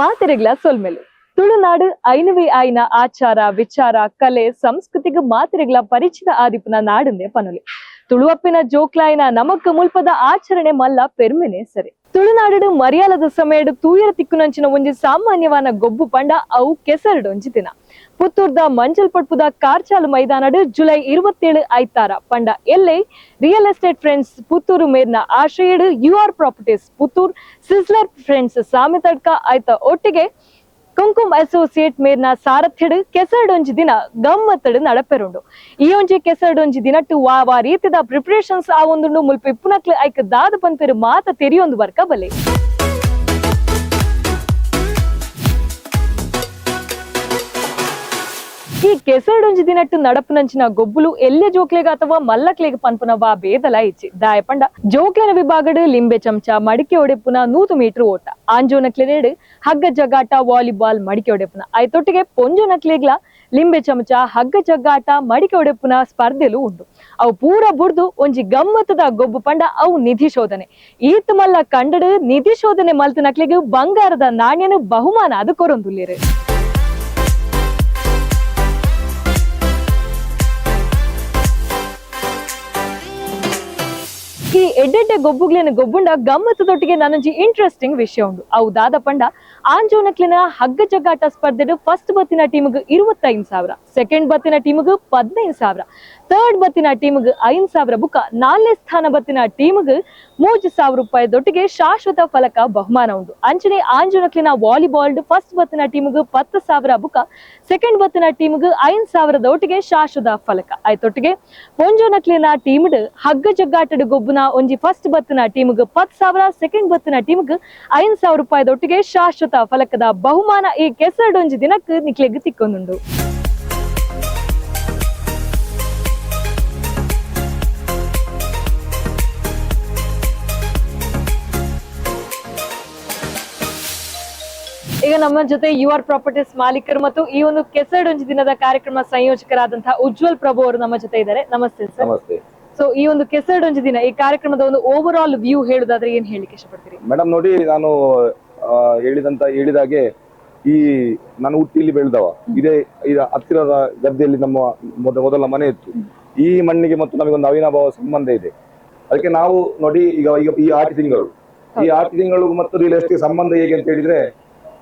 ಮಾತೆರೆಗ್ಲ ಸೊಲ್ಮೆಲು. ತುಳುನಾಡು ಐನವಿ ಆಯ್ನ ಆಚಾರ, ವಿಚಾರ, ಕಲೆ, ಸಂಸ್ಕೃತಿಗೆ ಮಾತೆರೆಗ್ಲ ಪರಿಚಿತ ಆದಿಪುನ ನಾಡಂದೆ ಪನೊಲಿ. ತುಳುವಪ್ಪಿನ ಜೋಕ್ಲಾಯ್ನ ನಮಕ್ ಮುಲ್ಪದ ಆಚರಣೆ ಮಲ್ಲ ಪೆರ್ಮೆನೆ ಸರಿ. ತುಳುನಾಡು ಮರ್ಯಾಲದ ಸಮಯಡ್ ತೂಯರ ತಿಕ್ಕುನಂಚಿನ ಒಂಜಿ ಸಾಮಾನ್ಯವಾದ ಗೊಬ್ಬು ಪಂಡ ಅವು ಕೆಸರಡೊಂಜಿ ದಿನ. ಪುತ್ತೂರ್ದ ಮಂಜಲ್ ಪಡ್ಪುದ ಕಾರ್ಚಾಲು ಮೈದಾನಡು ಜುಲೈ ಇರುವತ್ತೇಳು ಐತಾರ ಪಂಡ ಎಲ್ಲೆ ರಿಯಲ್ ಎಸ್ಟೇಟ್ ಫ್ರೆಂಡ್ಸ್ ಪುತ್ತೂರು ಮೇರ್ನ ಆಶ್ರಯಡು U R properties Puttur sizzler friends Samethadka ಆಯ್ತ ಒಟ್ಟಿಗೆ ಕುಂಕುಮ್ ಅಸೋಸಿಯೇಟ್ ಮೇರ್ನ ಸಾರಥ್ಯಡ್ ಕೆಸರ್ಡೊಂಜಿ ದಿನ ಗಮ್ಮತ್ತಡ್ ನಡಪೆರುಂಡು. ಈ ಒಂಜಿ ಕೆಸರ್ಡೊಂಜಿ ದಿನ ಟು ವಾ ರೀತಿದ ಪ್ರಿಪರೇಷನ್ಸ್ ಆ ಒಂದು ಮುಲ್ಪ ಇಪ್ಪುನಕ್ಲು ಐಕ್ ದಾದ ಪಂಪೆರು ಮಾತ ತೆರಿಯೊಂದು ಬರ್ಕ ಬಲೆ ಈ ಕೆಸರಡೊಂಜಿ ದಿನಟ್ಟು ನಡಪುನಂಚಿನ ಗೊಬ್ಬುಲು ಎಲ್ಲೆ ಜೋಕ್ಲೆಗ ಅಥವಾ ಮಲ್ಲಕ್ಲೆಗ್ ಪನ್ಪುನವ ಬೇದಲ ಇಚ್ಚಿ. ದಾಯಪಂಡ. ಜೋಕ್ಲೆನ ವಿಭಾಗಡ್ ಲಿಂಬೆ ಚಮಚ, ಮಡಿಕೆ ಒಡೆಪುನ ನೂತು ಮೀಟರ್ ಓಟ. ಆಂಜೋನಕ್ಲೆನೇಡ್ ಹಗ್ಗ ಜಗಾಟ ವಾಲಿಬಾಲ್, ಮಡಿಕೆ ಒಡೆಪುನ. ತೊಟ್ಟಿಗೆ ಪೊಂಜೋನಕ್ಲೆಗ್ಲ ಲಿಂಬೆ ಚಮಚ, ಹಗ್ಗ ಜಗ್ಗಾಟ, ಮಡಿಕೆ ಒಡೆಪುನ ಸ್ಪರ್ಧೆಲು ಉಂಡು ಅವು ಪೂರ ಬುಡ್ದು ಒಂಜಿ ಗಮ್ಮತ್ತದ ಗೊಬ್ಬು ಪಂಡ ಅವು ನಿಧಿ ಶೋಧನೆ. ಈತ್ ಮಲ್ಲ ಕಂಡಡು ನಿಧಿ ಶೋಧನೆ ಮಲ್ತನಕ್ಲೆಗ್ ಬಂಗಾರದ ನಾಣ್ಯನು ಬಹುಮಾನ ಅದು ಕೊರೊಂದುಲ್ಲೇರು. ಈ ಎಡ್ಡೆಡ್ಡೆ ಗೊಬ್ಬುಗ್ಲಿನ ಗೊಬ್ಬುಂಡ ಗಮ್ಮತ್ತದೊಟ್ಟಿಗೆ ನನಂಜಿ ಇಂಟ್ರೆಸ್ಟಿಂಗ್ ವಿಷಯ ಉಂಡು ಅವು ದಾದ ಪಂಡ ಆಂಜೋನಕ್ಲಿನ ಹಗ್ಗ ಜಗ್ಗಾಟ ಸ್ಪರ್ಧೆಡು ಫಸ್ಟ್ ಬತ್ತಿನ ಟೀಮ್ಗ್ ಇರುವತ್ತೈದು ಸಾವಿರ. ಸೆಕೆಂಡ್ ಬತ್ತಿನ ಟೀಮ್ಗೆ ಪದಿನೈದು ಸಾವಿರ. ಥರ್ಡ್ ಬತ್ತಿನ ಟೀಮ್ಗೆ ಐದು ಸಾವಿರ ಬುಕ್ಕ. ನಾಲ್ನೇ ಸ್ಥಾನ ಬತ್ತಿನ ಟೀಮ್ಗೆ ಮೂಜು ಸಾವಿರ ರೂಪಾಯಿದೊಟ್ಟಿಗೆ ಶಾಶ್ವತ ಫಲಕ ಬಹುಮಾನ ಉಂಟು. ಅಂಚನೆ ಆಂಜನಕ್ಲಿನ ವಾಲಿಬಾಲ್ ಫಸ್ಟ್ ಬತ್ತಿನ ಟೀಮ್ಗೆ ಪತ್ತು ಸಾವಿರ ಬುಕ್ಕ. ಸೆಕೆಂಡ್ ಬತ್ತಿನ ಟೀಮ್ಗೆ ಐದು ಸಾವಿರದ ಒಟ್ಟಿಗೆ ಶಾಶ್ವತ ಫಲಕ. ಆಯ್ತೊಟ್ಟಿಗೆ ಪೊಂಜೋನಕ್ಲಿನ ಟೀಮ್ಡ್ ಹಗ್ಗ ಜಗ್ಗಾಟದ ಗೊಬ್ಬುನ ಒಂಜಿ ಫಸ್ಟ್ ಬತ್ತಿನ ಟೀಮ್ಗ್ ಪತ್ ಸಾವಿರ ಸೆಕೆಂಡ್ ಬತ್ತಿನ ಟೀಮ್ಗೆ ಐದು ಸಾವಿರ ರೂಪಾಯಿದೊಟ್ಟಿಗೆ ಶಾಶ್ವತ ಫಲಕದ ಬಹುಮಾನ ಈ ಕೆಸರಡೊಂಜಿ ದಿನಕ್ಕೆ ನಿಕ್ಲೆಗ್ ತಿಕ್ಕೊಂದುಂಡು ಈಗ ನಮ್ಮ ಜೊತೆ ಯು ಆರ್ ಪ್ರಾಪರ್ಟೀಸ್ ಮಾಲೀಕರು ಮತ್ತು ಈ ಒಂದು ಕೆಸರಡೊಂಜಿ ದಿನದ ಕಾರ್ಯಕ್ರಮ ಸಂಯೋಜಕರಾದಂತಹ ಉಜ್ವಲ್ ಪ್ರಭು ಅವರು ನಮ್ಮ ಜೊತೆ ಇದ್ದಾರೆ. ನಮಸ್ತೆ ಸರ್. ನಮಸ್ತೆ. ಸೊ ಈ ಒಂದು ಕೆಸರಡೊಂಜಿ ದಿನ ಈ ಕಾರ್ಯಕ್ರಮದ ಒಂದು ಓವರ್ ಆಲ್ ವ್ಯೂ ಹೇಳುದಾದ್ರೆ ಏನ್ ಹೇಳಿಕ್ಕೆ ಇಷ್ಟಪಡ್ತೀರಿ? ಮೇಡಮ್ ನೋಡಿ ನಾನು ಹೇಳಿದಂತ ಹೇಳಿದಾಗೆ ಈ ನಾನು ಹುಟ್ಟಿಲಿ ಬೆಳೆದವ. ಇದೇ ಹತ್ತಿರದ ಗದ್ದೆಯಲ್ಲಿ ನಮ್ಮ ಮೊದ ಮೊದಲ ಮನೆ ಇತ್ತು. ಈ ಮಣ್ಣಿಗೆ ಮತ್ತು ನಮಗೊಂದು ಅವಿನಾಭಾವ ಸಂಬಂಧ ಇದೆ. ಅದಕ್ಕೆ ನಾವು ನೋಡಿ ಈಗ ಈಗ ಈ ಆರು ತಿಂಗಳು. ಈ ಆರು ತಿಂಗಳು ಮತ್ತು ರಿಯಲ್ ಎಸ್ಟೇಟ್ ಸಂಬಂಧ ಹೇಗೆ ಅಂತ ಹೇಳಿದ್ರೆ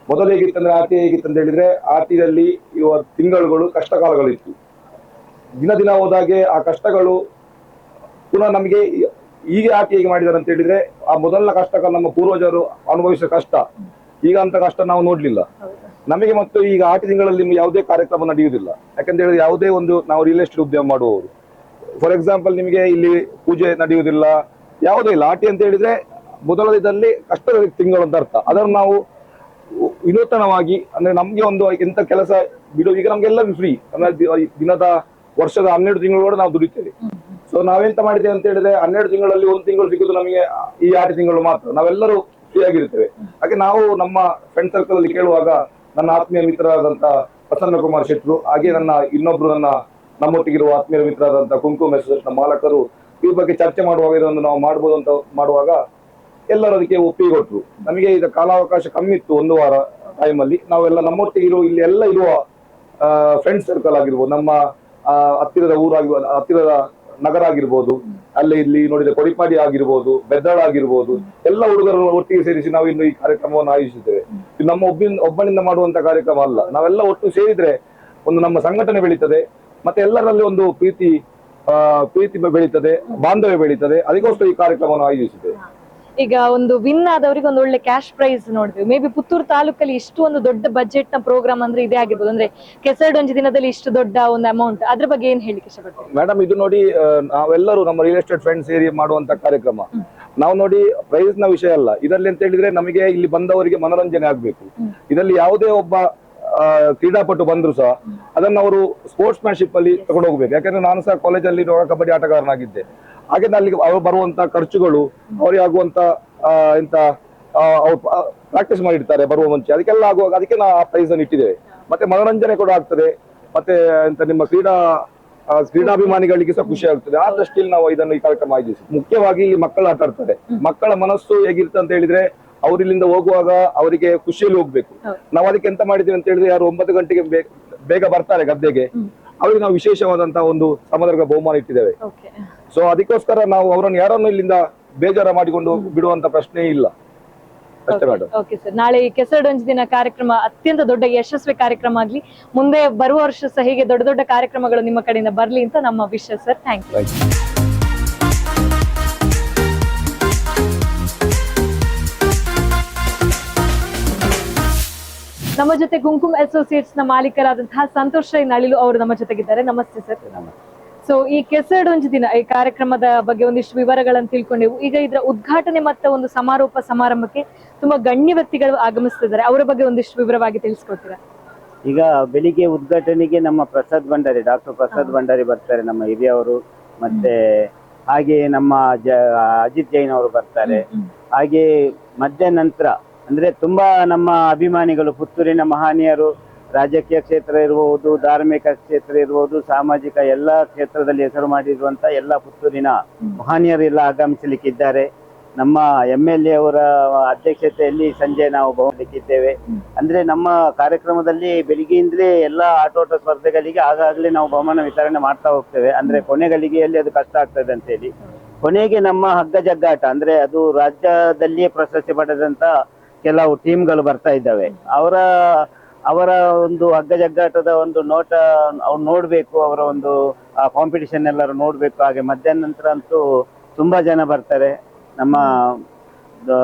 ಮೊದಲು ಹೇಗಿತ್ತಂದ್ರೆ ಹೇಗಿತ್ತು ಅಂತ ಹೇಳಿದ್ರೆ ಆರ್ಟಿಯಲ್ಲಿ ಇವ ತಿಂಗಳುಗಳು ಕಷ್ಟ ಕಾಲಗಳಿತ್ತು ದಿನ ದಿನ ಹೋದಾಗೆ ಆ ಕಷ್ಟಗಳು ಪುನಃ ನಮಗೆ ಈಗ ಯಾಕೆ ಹೇಗೆ ಮಾಡಿದಾರೆ ಅಂತ ಹೇಳಿದ್ರೆ ಆ ಮೊದಲ ಕಷ್ಟ ನಮ್ಮ ಪೂರ್ವಜರು ಅನುಭವಿಸಿದ ಕಷ್ಟ. ಈಗ ಅಂತ ಕಷ್ಟ ನಾವು ನೋಡ್ಲಿಲ್ಲ. ನಮಗೆ ಮತ್ತು ಈಗ ಆಟಿ ತಿಂಗಳಲ್ಲಿ ಯಾವುದೇ ಕಾರ್ಯಕ್ರಮ ನಡೆಯುವುದಿಲ್ಲ. ಯಾಕಂತ ಹೇಳಿದ್ರೆ ಯಾವುದೇ ಒಂದು ನಾವು ರಿಯಲ್ ಎಸ್ಟೇಟ್ ಉದ್ಯಮ ಮಾಡುವವರು. ಫಾರ್ ಎಕ್ಸಾಂಪಲ್ ನಿಮಗೆ ಇಲ್ಲಿ ಪೂಜೆ ನಡೆಯುವುದಿಲ್ಲ, ಯಾವುದೇ ಇಲ್ಲ. ಆಟಿ ಅಂತ ಹೇಳಿದ್ರೆ ಮೊದಲ ಇದರಲ್ಲಿ ಕಷ್ಟದ ತಿಂಗಳು ಅಂತ ಅರ್ಥ. ಅದನ್ನು ನಾವು ವಿನೂತನವಾಗಿ, ಅಂದ್ರೆ ನಮ್ಗೆ ಒಂದು ಎಂತ ಕೆಲಸ ಬಿಡೋ, ಈಗ ನಮ್ಗೆಲ್ಲ ಫ್ರೀ ಅಂದ್ರೆ ದಿನದ ವರ್ಷದ ಹನ್ನೆರಡು ತಿಂಗಳು ನಾವು ದುಡಿತೇವೆ. ಸೊ ನಾವೆಂತ ಮಾಡಿದ್ದೇವೆ ಅಂತ ಹೇಳಿದ್ರೆ, ಹನ್ನೆರಡು ತಿಂಗಳಲ್ಲಿ ಒಂದು ತಿಂಗಳು ಸಿಗುದು ನಮಗೆ ಈ ಆರು ತಿಂಗಳು ಮಾತ್ರ. ನಾವೆಲ್ಲರೂ ಫ್ರೀ ಆಗಿರ್ತೇವೆ ಹಾಗೆ ನಾವು ನಮ್ಮ ಫ್ರೆಂಡ್ ಸರ್ಕಲ್ ಅಲ್ಲಿ ಕೇಳುವಾಗ ನನ್ನ ಆತ್ಮೀಯ ಮಿತ್ರರಾದಂತ ಪ್ರಸನ್ನ ಕುಮಾರ್ ಶೆಟ್ರು, ಹಾಗೆ ನನ್ನ ಇನ್ನೊಬ್ರು ನನ್ನ ನಮ್ಮೊಟ್ಟಿಗಿರುವ ಆತ್ಮೀಯ ಮಿತ್ರರಾದಂತ ಕುಂಕುಮ ಮಾಲಕರು ಈ ಬಗ್ಗೆ ಚರ್ಚೆ ಮಾಡುವಾಗ ಇದನ್ನು ನಾವು ಮಾಡ್ಬೋದು ಅಂತ ಮಾಡುವಾಗ ಎಲ್ಲರೂ ಅದಕ್ಕೆ ಒಪ್ಪಿಗೆ ಕೊಟ್ಟರು ನಮಗೆ ಈಗ ಕಾಲಾವಕಾಶ ಕಮ್ಮಿ ಇತ್ತು ಒಂದು ವಾರ ಟೈಮಲ್ಲಿ ನಾವೆಲ್ಲ ನಮ್ಮೊಟ್ಟಿಗೆ ಇರೋ ಇಲ್ಲಿ ಎಲ್ಲ ಇರುವ ಫ್ರೆಂಡ್ ಸರ್ಕಲ್ ಆಗಿರ್ಬೋದು, ನಮ್ಮ ಹತ್ತಿರದ ಊರಾಗಿರ್ಬೋದು ಹತ್ತಿರದ ನಗರ ಆಗಿರ್ಬೋದು, ಅಲ್ಲಿ ಇಲ್ಲಿ ನೋಡಿದ ಕೊಡಿಪಾಡಿ ಆಗಿರ್ಬೋದು, ಬೆದ್ದಾಳ ಆಗಿರ್ಬೋದು, ಎಲ್ಲ ಹುಡುಗರನ್ನು ಒಟ್ಟಿಗೆ ಸೇರಿಸಿ ನಾವು ಇನ್ನು ಈ ಕಾರ್ಯಕ್ರಮವನ್ನು ಆಯೋಜಿಸಿದ್ದೇವೆ ಇದು ನಮ್ಮ ಒಬ್ಬಿನ ಒಬ್ಬನಿಂದ ಮಾಡುವಂತ ಕಾರ್ಯಕ್ರಮ ಅಲ್ಲ. ನಾವೆಲ್ಲ ಒಟ್ಟು ಸೇರಿದ್ರೆ ಒಂದು ನಮ್ಮ ಸಂಘಟನೆ ಬೆಳೀತದೆ, ಮತ್ತೆ ಎಲ್ಲರಲ್ಲಿ ಒಂದು ಪ್ರೀತಿ ಪ್ರೀತಿ ಬೆಳೀತದೆ, ಬಾಂಧವ್ಯ ಬೆಳೀತದೆ. ಅದಕ್ಕೋಸ್ಕರ ಈ ಕಾರ್ಯಕ್ರಮವನ್ನು ಆಯೋಜಿಸಿದ್ದೇವೆ ಈಗ ಒಂದು ವಿನ್ ಆದವರಿಗೆ ಒಂದು ಒಳ್ಳೆ ಕ್ಯಾಶ್ ಪ್ರೈಸ್ ನೋಡಿದ್ವಿ ಮೇ ಬಿ ಪುತ್ತೂರು ತಾಲೂಕಲ್ಲಿ ಇಷ್ಟು ಒಂದು ದೊಡ್ಡ ಬಜೆಟ್ನ ಪ್ರೋಗ್ರಾಮ್ ಅಂದ್ರೆ ಇದೇ ಆಗಿರ್ಬೋದು. ಅಂದ್ರೆ ಕೆಸರಡೊಂಜಿ ದಿನದಲ್ಲಿ ಇಷ್ಟು ದೊಡ್ಡ ಒಂದು ಅಮೌಂಟ್ ಅದ್ರ ಬಗ್ಗೆ ಏನ್ ಹೇಳಿಕ್ಕೆ ಇಷ್ಟಪಡ್ತೀರಿ? ಮೇಡಮ್ ಇದು ನೋಡಿ ನಾವೆಲ್ಲರೂ ನಮ್ಮ ರಿಯಲ್ ಎಸ್ಟೇಟ್ ಫ್ರೆಂಡ್ಸ್ ಸೇರಿ ಮಾಡುವಂತ ಕಾರ್ಯಕ್ರಮ. ನಾವು ನೋಡಿ ಪ್ರೈಸ್ನ ವಿಷಯ ಅಲ್ಲ. ಇದರಲ್ಲಿ ಅಂತ ಹೇಳಿದ್ರೆ ನಮಗೆ ಇಲ್ಲಿ ಬಂದವರಿಗೆ ಮನೋರಂಜನೆ ಆಗ್ಬೇಕು. ಇದರಲ್ಲಿ ಯಾವುದೇ ಒಬ್ಬ ಕ್ರೀಡಾಪಟು ಬಂದ್ರು ಸಹ ಅದನ್ನ ಅವರು ಸ್ಪೋರ್ಟ್ಸ್ ಮ್ಯಾನ್ಶಿಪ್ ಅಲ್ಲಿ ತಗೊಂಡು ಹೋಗ್ಬೇಕು ಯಾಕಂದ್ರೆ ನಾನು ಸಹ ಕಾಲೇಜಲ್ಲಿ ಕಬಡ್ಡಿ ಆಟಗಾರನಾಗಿದ್ದೆ. ಹಾಗೆ ಅಲ್ಲಿ ಅವ್ರು ಬರುವಂತ ಖರ್ಚುಗಳು ಅವರಿಗೆ ಆಗುವಂತ ಎಂತ ಅವ್ರು ಪ್ರಾಕ್ಟೀಸ್ ಮಾಡಿರ್ತಾರೆ ಬರುವ ಮುಂಚೆ. ಅದಕ್ಕೆಲ್ಲ ಆಗುವಾಗ ಅದಕ್ಕೆ ನಾವು ಆ ಪ್ರೈಸ್ ಅನ್ನು ಇಟ್ಟಿದ್ದೇವೆ. ಮತ್ತೆ ಮನೋರಂಜನೆ ಕೂಡ ಆಗ್ತದೆ. ಮತ್ತೆ ಎಂತ ನಿಮ್ಮ ಕ್ರೀಡಾ ಕ್ರೀಡಾಭಿಮಾನಿಗಳಿಗೆ ಸಹ ಖುಷಿ ಆಗ್ತದೆ. ಆ ದೃಷ್ಟಿಯಲ್ಲಿ ನಾವು ಇದನ್ನು ಈ ಕಾರ್ಯಕ್ರಮ ಆಯೋಜಿಸಿ. ಮುಖ್ಯವಾಗಿ ಇಲ್ಲಿ ಮಕ್ಕಳು ಆಟ ಆಡ್ತಾರೆ. ಮಕ್ಕಳ ಮನಸ್ಸು ಹೇಗಿರುತ್ತೆ ಅಂತ ಹೇಳಿದ್ರೆ ಅವರಿಲ್ಲಿಂದ ಹೋಗುವಾಗ ಅವರಿಗೆ ಖುಷಿಯಲ್ಲಿ ಹೋಗ್ಬೇಕು. ನಾವು ಅದಕ್ಕೆ ಎಂತ ಮಾಡಿದ್ವಿ ಅಂತ ಹೇಳಿದ್ರೆ ಯಾರು ಒಂಬತ್ತು ಗಂಟೆಗೆ ಬೇಗ ಬರ್ತಾರೆ ಗದ್ದೆಗೆ. ಅವರಿಗೆ ನಾವು ವಿಶೇಷವಾದಂತಹ ಒಂದು ಸಮದರ್ಗ ಬಹುಮಾನ ಇಟ್ಟಿದ್ದೇವೆ. ಸೊ ಅದಕ್ಕೋಸ್ಕರ ನಾವು ಅವರನ್ನು ಯಾರನ್ನು ಇಲ್ಲಿಂದ ಬೇಜಾರ ಮಾಡಿಕೊಂಡು ಬಿಡುವಂತ ಪ್ರಶ್ನೆ ಇಲ್ಲ. ಅಷ್ಟೇ ಮೇಡಮ್ ಓಕೆ ಸರ್ ನಾಳೆ ಈ ಕೆಸರಡೊಂಜು ದಿನ ಕಾರ್ಯಕ್ರಮ ಅತ್ಯಂತ ದೊಡ್ಡ ಯಶಸ್ವಿ ಕಾರ್ಯಕ್ರಮ ಆಗ್ಲಿ. ಮುಂದೆ ಬರುವ ವರ್ಷ ಸಹ ಹೀಗೆ ದೊಡ್ಡ ದೊಡ್ಡ ಕಾರ್ಯಕ್ರಮಗಳು ನಿಮ್ಮ ಕಡೆಯಿಂದ ಬರಲಿ ಅಂತ ನಮ್ಮ ವಿಷಯ ಸರ್ ಥ್ಯಾಂಕ್ ಯು ನಮ್ಮ ಜೊತೆ ಕುಂಕುಮ್ ಅಸೋಸಿಯೇಟ್ಸ್ನ ಮಾಲೀಕರಾದಂತಹ ಸಂತೋಷ್ ರೈ ನಳಿಲು ಅವರು ನಮ್ಮ ಜೊತೆಗಿದ್ದಾರೆ. ನಮಸ್ತೆ ಸರ್. ಸೊ ಈ ಕೆಸರಡೊಂಜು ದಿನ ಈ ಕಾರ್ಯಕ್ರಮದ ಬಗ್ಗೆ ಒಂದಿಷ್ಟು ವಿವರಗಳನ್ನು ತಿಳ್ಕೊಂಡೆವು ಈಗ ಇದರ ಉದ್ಘಾಟನೆ ಮತ್ತೆ ಒಂದು ಸಮಾರೋಪ ಸಮಾರಂಭಕ್ಕೆ ತುಂಬಾ ಗಣ್ಯ ವ್ಯಕ್ತಿಗಳು ಆಗಮಿಸ್ತಿದ್ದಾರೆ. ಅವರ ಬಗ್ಗೆ ಒಂದಿಷ್ಟು ವಿವರವಾಗಿ ತಿಳಿಸ್ಕೊಡ್ತೀರಾ? ಈಗ ಬೆಳಿಗ್ಗೆ ಉದ್ಘಾಟನೆಗೆ ನಮ್ಮ ಪ್ರಸಾದ್ ಭಂಡಾರಿ ಡಾಕ್ಟರ್ ಪ್ರಸಾದ್ ಭಂಡಾರಿ ಬರ್ತಾರೆ ನಮ್ಮ ಹಿರಿಯವರು ಮತ್ತೆ ಹಾಗೆ ನಮ್ಮ ಅಜಿತ್ ಜೈನ್ ಅವರು ಬರ್ತಾರೆ. ಹಾಗೆ ಮಧ್ಯಾಹ್ನ ನಂತರ ಅಂದ್ರೆ ತುಂಬಾ ನಮ್ಮ ಅಭಿಮಾನಿಗಳು, ಪುತ್ತೂರಿನ ಮಹನೀಯರು, ರಾಜಕೀಯ ಕ್ಷೇತ್ರ ಇರಬಹುದು ಧಾರ್ಮಿಕ ಕ್ಷೇತ್ರ ಇರಬಹುದು ಸಾಮಾಜಿಕ ಎಲ್ಲ ಕ್ಷೇತ್ರದಲ್ಲಿ ಹೆಸರು ಮಾಡಿರುವಂತ ಎಲ್ಲ ಪುತ್ತೂರಿನ ಮಹನೀಯರು ಎಲ್ಲ ಆಗಮಿಸಲಿಕ್ಕಿದ್ದಾರೆ. ನಮ್ಮ ಎಂ ಎಲ್ ಎ ಅವರ ಅಧ್ಯಕ್ಷತೆಯಲ್ಲಿ ಸಂಜೆ ನಾವು ಬಹುಮಲಿಕ್ಕಿದ್ದೇವೆ ಅಂದ್ರೆ ನಮ್ಮ ಕಾರ್ಯಕ್ರಮದಲ್ಲಿ ಬೆಳಿಗ್ಗೆಯಿಂದಲೇ ಎಲ್ಲ ಆಟೋಟ ಸ್ಪರ್ಧೆಗಳಿಗೆ ಆಗಾಗಲೇ ನಾವು ಬಹುಮಾನ ವಿತರಣೆ ಮಾಡ್ತಾ ಹೋಗ್ತೇವೆ. ಅಂದ್ರೆ ಕೊನೆ ಗಳಿಗೆಯಲ್ಲಿ ಅದು ಕಷ್ಟ ಆಗ್ತದೆ ಅಂತ ಹೇಳಿ. ಕೊನೆಗೆ ನಮ್ಮ ಹಗ್ಗ ಜಗ್ಗಾಟ ಅಂದ್ರೆ ಅದು ರಾಜ್ಯದಲ್ಲಿಯೇ ಪ್ರಶಸ್ತಿ ಪಡೆದಂತ ಕೆಲವು ಟೀಮ್ಗಳು ಬರ್ತಾ ಇದ್ದಾವೆ. ಅವರ ಅವರ ಒಂದು ಹಗ್ಗ ಜಗ್ಗಾಟದ ಒಂದು ನೋಟ ಅವ್ರು ನೋಡ್ಬೇಕು ಅವರ ಒಂದು ಕಾಂಪಿಟಿಷನ್ ಎಲ್ಲರೂ ನೋಡ್ಬೇಕು. ಹಾಗೆ ಮಧ್ಯಾಹ್ನ ನಂತರ ಅಂತೂ ತುಂಬಾ ಜನ ಬರ್ತಾರೆ. ನಮ್ಮ ಆ,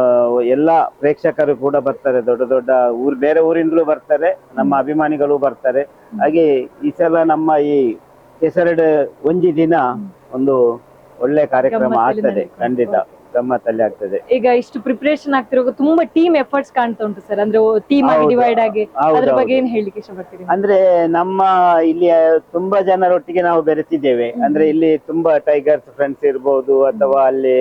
ಎಲ್ಲ ಪ್ರೇಕ್ಷಕರು ಕೂಡ ಬರ್ತಾರೆ. ದೊಡ್ಡ ದೊಡ್ಡ ಊರ್ ಬೇರೆ ಊರಿಂದಲೂ ಬರ್ತಾರೆ. ನಮ್ಮ ಅಭಿಮಾನಿಗಳು ಬರ್ತಾರೆ. ಹಾಗೆ ಈ ಸಲ ನಮ್ಮ ಈ ಕೆಸರಡು ಒಂಜಿ ದಿನ ಒಂದು ಒಳ್ಳೆ ಕಾರ್ಯಕ್ರಮ ಆಗ್ತದೆ ಖಂಡಿತ. ಗಮ್ಮತ್ತಲ್ಲಿ ಆಗ್ತದೆ. ಈಗ ಇಷ್ಟು ಪ್ರಿಪರೇಷನ್ ಆಗ್ತಿರೋ ತುಂಬಾ ಟೀಮ್ ಎಫರ್ಟ್ಸ್ ಕಾಣ್ತಾ ಉಂಟು ಸರ್ ಅಂದ್ರೆ ಟೀಮ್ ಆಗಿ ಹೌದು. ಡಿವೈಡ್ ಆಗಿ ಹೌದು, ಅದ್ರ ಬಗ್ಗೆ. ಏನ್ ಹೇಳಿಕ್ಕೆ ಇಷ್ಟಪಡ್ತೀರಿ? ಅಂದ್ರೆ ನಮ್ಮ ಇಲ್ಲಿ ತುಂಬಾ ಜನರೊಟ್ಟಿಗೆ ನಾವು ಬೆರೆತಿದ್ದೇವೆ. ಅಂದ್ರೆ ಇಲ್ಲಿ ತುಂಬಾ ಟೈಗರ್ಸ್ ಫ್ರೆಂಡ್ಸ್ ಇರ್ಬೋದು ಅಥವಾ ಅಲ್ಲಿ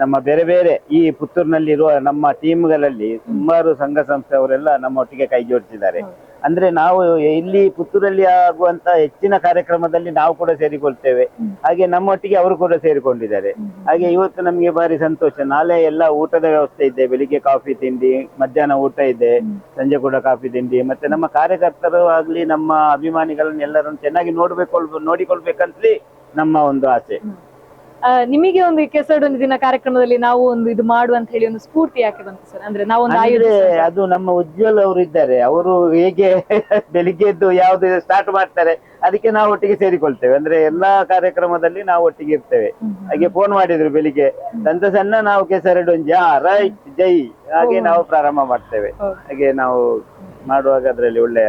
ನಮ್ಮ ಬೇರೆ ಬೇರೆ ಈ ಪುತ್ತೂರಿನಲ್ಲಿರುವ ನಮ್ಮ ಟೀಮ್ಗಳಲ್ಲಿ ಸುಮಾರು ಸಂಘ ಸಂಸ್ಥೆಯವರೆಲ್ಲ ನಮ್ಮ ಒಟ್ಟಿಗೆ ಕೈ ಜೋಡಿಸಿದ್ದಾರೆ. ಹೌದು. ಅಂದ್ರೆ ನಾವು ಇಲ್ಲಿ ಪುತ್ತೂರಲ್ಲಿ ಆಗುವಂತ ಹೆಚ್ಚಿನ ಕಾರ್ಯಕ್ರಮದಲ್ಲಿ ನಾವು ಕೂಡ ಸೇರಿಕೊಳ್ತೇವೆ. ಹಾಗೆ ನಮ್ಮೊಟ್ಟಿಗೆ ಅವರು ಕೂಡ ಸೇರಿಕೊಂಡಿದ್ದಾರೆ. ಹಾಗೆ ಇವತ್ತು ನಮ್ಗೆ ಭಾರಿ ಸಂತೋಷ. ನಾಳೆ ಎಲ್ಲ ಊಟದ ವ್ಯವಸ್ಥೆ ಇದೆ. ಬೆಳಿಗ್ಗೆ ಕಾಫಿ ತಿಂಡಿ ಮಧ್ಯಾಹ್ನ ಊಟ ಇದೆ. ಸಂಜೆ ಕೂಡ ಕಾಫಿ ತಿಂಡಿ. ಮತ್ತೆ ನಮ್ಮ ಕಾರ್ಯಕರ್ತರು ಆಗ್ಲಿ ನಮ್ಮ ಅಭಿಮಾನಿಗಳನ್ನ ಎಲ್ಲರನ್ನು ಚೆನ್ನಾಗಿ ನೋಡ್ಬೇಕು ನೋಡಿಕೊಳ್ಬೇಕಂತಲೇ ನಮ್ಮ ಒಂದು ಆಸೆ. ನಿಮಗೆ ಒಂದು ಕೆಸರಡೊಂದು ದಿನ ಕಾರ್ಯಕ್ರಮದಲ್ಲಿ ನಾವು ಒಂದು ಇದು ಮಾಡುವ ಅಂತ ಹೇಳಿ ಒಂದು ಸ್ಫೂರ್ತಿ ಯಾಕೆ ಬಂತು ಸರ್? ಅಂದ್ರೆ ನಾವು ಅಂದ್ರೆ ಆಯೋಜಿಸುವ ಅದು ನಮ್ಮ ಉಜ್ವಲ್ ಅವರು ಇದ್ದಾರೆ. ಅವರು ಹೇಗೆ ಬೆಳಿಗ್ಗೆ ಎದ್ದು ಯಾವ್ದು ಸ್ಟಾರ್ಟ್ ಮಾಡ್ತಾರೆ ಅದಕ್ಕೆ ನಾವು ಒಟ್ಟಿಗೆ ಸೇರಿಕೊಳ್ತೇವೆ. ಅಂದ್ರೆ ಎಲ್ಲಾ ಕಾರ್ಯಕ್ರಮದಲ್ಲಿ ನಾವು ಒಟ್ಟಿಗೆ ಇರ್ತೇವೆ. ಹಾಗೆ ಫೋನ್ ಮಾಡಿದ್ರು ಬೆಳಿಗ್ಗೆ. ಸಂತ ಸಣ್ಣ ನಾವು ಕೆಸರಡೊಂಜಿ ಹಾ ರೈಟ್ ಜೈ. ಹಾಗೆ ನಾವು ಪ್ರಾರಂಭ ಮಾಡ್ತೇವೆ. ಹಾಗೆ ನಾವು ಮಾಡುವಾಗ ಅದರಲ್ಲಿ ಒಳ್ಳೆಯ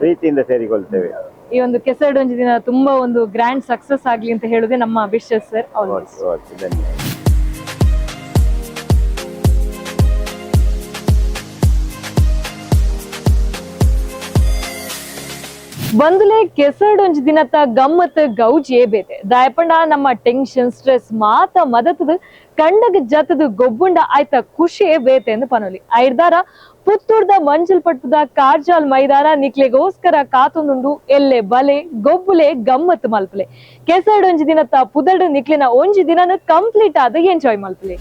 ಪ್ರೀತಿಯಿಂದ ಸೇರಿಕೊಳ್ತೇವೆ. ಈ ಒಂದು ಕೆಸರಡೊಂಜಿ ದಿನ ತುಂಬಾ ಒಂದು ಗ್ರ್ಯಾಂಡ್ ಸಕ್ಸಸ್ ಆಗ್ಲಿ ಅಂತ ಹೇಳುದೇ ನಮ್ಮ ವಿಶಸ್ ಸರ್ ಓಕೆ ಬಂದುಲೆ ಒಂಜ್ ದಿನತ್ತ ಗಮ್ಮತ್ ಗೌಜಿ ಬೇತೆ. ದಾಯಪಂಡ ನಮ್ಮ ಟೆನ್ಷನ್, ಸ್ಟ್ರೆಸ್ ಮಾತ ಮದತದ, ಕಂಡಗ ಜತದ ಗೊಬ್ಬುಂಡ ಆಯ್ತ ಖುಷಿ ಬೇತೆ ಎಂದು ಪನೋಲಿ. ಐರ್ದಾರ ಪುತ್ತೂರ್ದ ಮಂಜಲ್ ಪಟ್ಟದ ಕಾರ್ಜಾಲ್ ಮೈದಾನ ನಿಕ್ಲೆಗೋಸ್ಕರ ಕಾತೊಂದುಂಡು ಎಲ್ಲೆ ಬಲೆ, ಗೊಬ್ಬುಲೆ, ಗಮ್ಮತ್ ಮಲ್ಪಲೆ. ಕೆಸರ್ಡೊಂಜ್ ದಿನತ್ತ ಪುದಡ್ ನಿಕ್ಲಿನ ಒಂಜಿ ದಿನನ ಕಂಪ್ಲೀಟ್ ಆದ ಎಂಜಾಯ್ ಮಲ್ಪಲೆ.